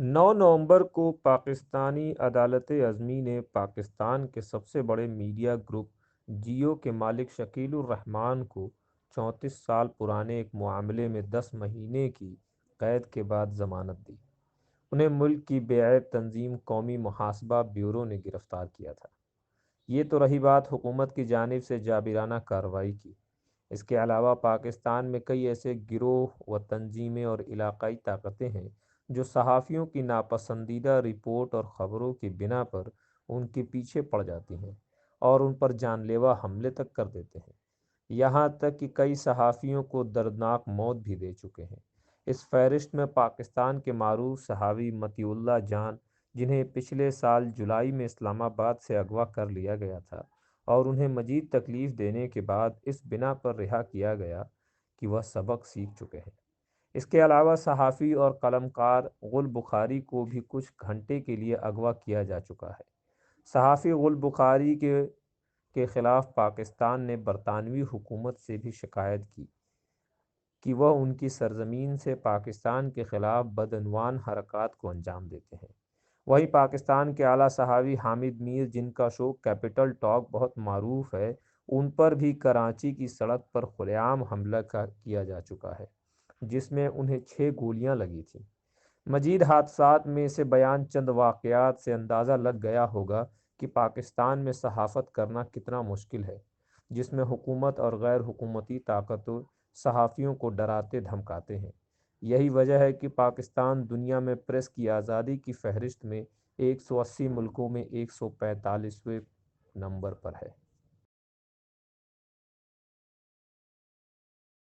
9 नवंबर को पाकिस्तानी अदालत अज़मी ने पाकिस्तान के सबसे बड़े मीडिया ग्रुप जियो के मालिक शकीलुर रहमान को 34 साल पुराने एक मामले में 10 महीने की कैद के बाद ज़मानत दी। उन्हें मुल्क की बेऐब तंजीम कौमी मुहासबा ब्यूरो ने गिरफ़्तार किया था। ये तो रही बात हुकूमत की जानब से जाबिराना कार्रवाई की। इसके अलावा पाकिस्तान में कई ऐसे गिरोह व तंजीमें और इलाकई ताकतें हैं जो सहाफ़ियों की नापसंदीदा रिपोर्ट और ख़बरों की बिना पर उनके पीछे पड़ जाती हैं और उन पर जानलेवा हमले तक कर देते हैं। यहाँ तक कि कई सहाफ़ियों को दर्दनाक मौत भी दे चुके हैं। इस फहरिस्त में पाकिस्तान के मरूफ सहावी मतीउल्ला जान, जिन्हें पिछले साल जुलाई में इस्लामाबाद से अगवा कर लिया गया था और उन्हें मजीद तकलीफ़ देने के बाद इस बिना पर रिहा किया गया कि वह सबक सीख चुके हैं। इसके अलावा सहाफ़ी और कलमकार गुल बुखारी को भी कुछ घंटे के लिए अगवा किया जा चुका है। सहाफ़ी गुल बुखारी के के ख़िलाफ़ पाकिस्तान ने बरतानवी हुकूमत से भी शिकायत की, कि वह उनकी सरजमीन से पाकिस्तान के ख़िलाफ़ बदनवान हरकत को अंजाम देते हैं। वहीं पाकिस्तान के आला सहावी हामिद मीर, जिनका शो कैपिटल टॉक बहुत मरूफ है, उन पर भी कराची की सड़क पर खुलेआम हमला किया जा चुका है। जिसमें उन्हें छः गोलियाँ लगी थीं। मजीद हादसा में से बयान चंद वाक़ात से अंदाज़ा लग गया होगा कि पाकिस्तान में सहाफ़त करना कितना मुश्किल है, जिसमें हुकूमत और गैर हुकूमती ताकतों, सहाफ़ियों को डराते धमकाते हैं। यही वजह है कि पाकिस्तान दुनिया में प्रेस की आज़ादी की फहरिस्त में 180 मुल्कों में 145वें नंबर पर है।